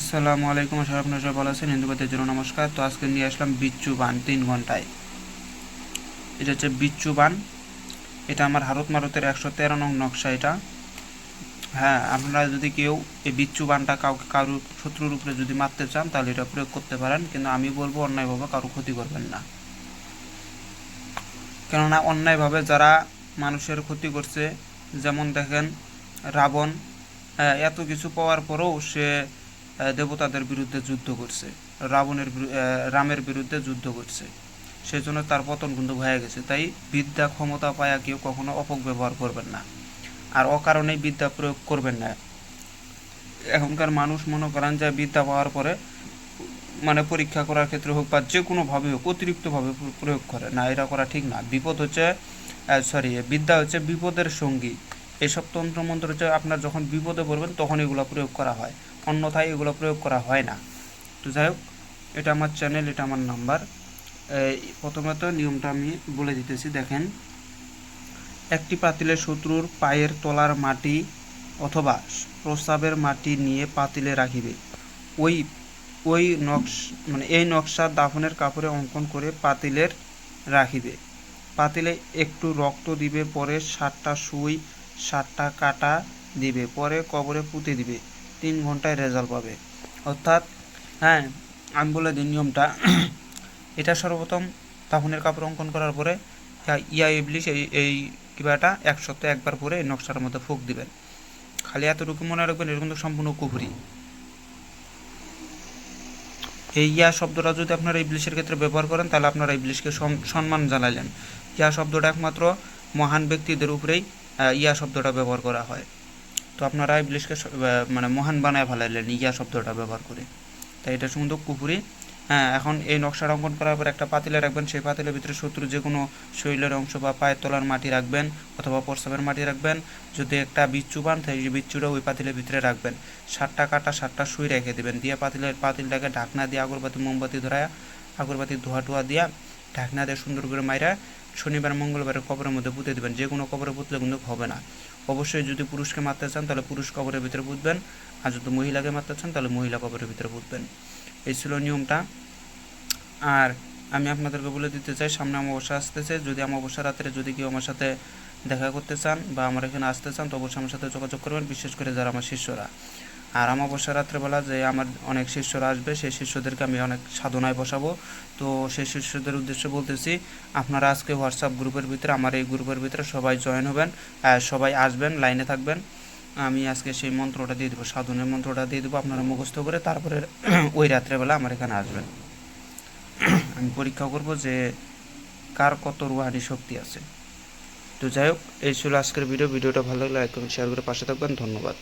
আসসালামু আলাইকুম আশা আপনারা সবাই ভালো আছেন। হিন্দুবাদের জন্য নমস্কার। তো আজকে নিয়ে আসলাম বিচ্ছু বান তিন ঘন্টায়। এটা হচ্ছে বিচ্ছু বান। এটা আমার হারত মারতের একশো তেরো নং নকশা এটা। হ্যাঁ আপনারা যদি কেউ এই বিচ্ছু বানটা কাউকে কারোর শত্রুর উপরে যদি মারতে চান তাহলে এটা প্রয়োগ করতে পারেন। কিন্তু আমি বলব অন্যায়ভাবে কারও ক্ষতি করবেন না। কেননা অন্যায়ভাবে যারা মানুষের ক্ষতি করছে যেমন দেখেন রাবণ আহ, এত কিছু পাওয়ার পরেও সে দেবতাদের বিরুদ্ধে যুদ্ধ করছে, রাবণের রামের বিরুদ্ধে যুদ্ধ করছে। সেই জন্য তার পতন কিন্তু হয়ে গেছে। তাই বিদ্যা ক্ষমতা পায়া কেউ কখনো অপব্যবহার করবেন না। আর অকারণেই বিদ্যা প্রয়োগ করবেন না। এখনকার মানুষ মনে করেন যে বিদ্যা পাওয়ার পরে মানে পরীক্ষা করার ক্ষেত্রে হোক বা যে কোনোভাবে হোক অতিরিক্তভাবে প্র- প্রয়োগ করে। না, এটা করা ঠিক না। বিপদ হচ্ছে সরি বিদ্যা হচ্ছে বিপদের সঙ্গী। এসব তন্ত্রমন্ত্র হচ্ছে আপনার যখন বিপদে পড়বেন, তখন এগুলো প্রয়োগ করা হয়। অন্যথায় এগুলো প্রয়োগ করা হয় না। তো যাই হোক, এটা আমার চ্যানেল এটা আমার নাম্বার এই প্রথমে তো নিয়মটা আমি বলে দিতেছি, দেখেন। একটি পাতিলে শত্রুর পায়ের তলার মাটি অথবা প্রস্রাবের মাটি নিয়ে পাতিলে রাখিবে। ওই ওই নকশ মানে এই নকশা দাফনের কাপড়ে অঙ্কন করে পাতিলের রাখিবে। পাতিলে একটু রক্ত দিবে, পরে সাতটা সুই, সাতটা কাটা দিবে, পরে কবরে পুঁতে দিবে। তিন ঘন্টায় রেজাল্ট পাবে। অর্থাৎ হ্যাঁ আমি বলে দিই নিয়মটা। এটা সর্বপ্রথম দাফনের কাপড় অঙ্কন করার পরে ইয়া- ইয়া ইবলিশ এই এই কিবাটা এক সপ্তাহে একবার পরে নকশার মধ্যে ফুক দিবেন। খালি এতটুকু মনে রাখবেন, এটা কিন্তু সম্পূর্ণ কুফরি এই ইয়া শব্দটা যদি আপনারা ইবলিশের ক্ষেত্রে ব্যবহার করেন, তাহলে আপনারা ইবলিশকে সম- সম্মান জানালেন ইয়া শব্দটা একমাত্র মহান ব্যক্তিদের উপরেই ইয়া শব্দটা ব্যবহার করা হয়। তো আপনারা ইবলিশকে মানে মহান বানায় ফেলাইলেন, ইয়া শব্দটা ব্যবহার করে। তাই এটা সুন্দর কুপুরি হ্যাঁ এখন এই নকশাটা অঙ্কন করার পর একটা পাতিলে রাখবেন, সেই পাতিলের ভিতরে শত্রু যে কোনো শরীরের অংশ বা পায়ের তলার মাটি রাখবেন অথবা প্রস্রাবের মাটি রাখবেন। যদি একটা বিচ্ছু পান তাই সেই বিচ্ছুটা ওই পাতিলের ভিতরে রাখবেন। সাতটা কাটা, সাতটা সুই রেখে দেবেন। দিয়ে পাতিলের, পাতিলটাকে ঢাকনা দিয়ে আগরবাতি, মোমবাতি ধরায়, আগরবাতি ধোয়া টোয়া দিয়া ঢাকনা দিয়ে সুন্দর করে মাইরা শনিবার, মঙ্গলবারের কবরের মধ্যে পুঁতে দেবেন। যে কোনো কবরে পুঁতলে কিন্তু হবে না। অবশ্যই যদি পুরুষকে মারতে চান, তাহলে পুরুষ কবরের ভিতরে পুঁতবেন। আর যদি মহিলাকে মারতে চান, তাহলে মহিলা কবরের ভিতরে পুঁতবেন। এই ছিল নিয়মটা। আর আমি আপনাদেরকে বলে দিতে চাই, সামনে অমাবস্যা আসতেছে। যদি অমাবস্যা রাত্রে যদি কেউ আমার সাথে দেখা করতে চান বা আমার এখানে আসতে চান, তো অবশ্যই আমার সাথে যোগাযোগ করবেন, বিশেষ করে যারা আমার শিষ্যরা। আর অমাবস্যা রাত্রেবেলা যে আমার অনেক শিষ্যরা আসবে, সেই শিষ্যদেরকে আমি অনেক সাধনায় বসাবো। তো সেই শিষ্যদের উদ্দেশ্যে বলতেছি, আপনারা আজকে হোয়াটসঅ্যাপ গ্রুপের ভিতরে, আমার এই গ্রুপের ভিতরে সবাই জয়েন হবেন সবাই আসবেন, লাইনে থাকবেন। আমি আজকে সেই মন্ত্রটা দিয়ে দেবো, সাধনের মন্ত্রটা দিয়ে দেবো আপনারা মুখস্থ করে, তারপরে ওই রাত্রেবেলা আমার এখানে আসবেন। আমি পরীক্ষা করব যে কার কত রুহানি শক্তি আছে। তো যাই হোক, এই ছিল আজকের ভিডিও। ভিডিওটা ভালো লাগলে লাইক করুন শেয়ার করে পাশে থাকবেন। ধন্যবাদ।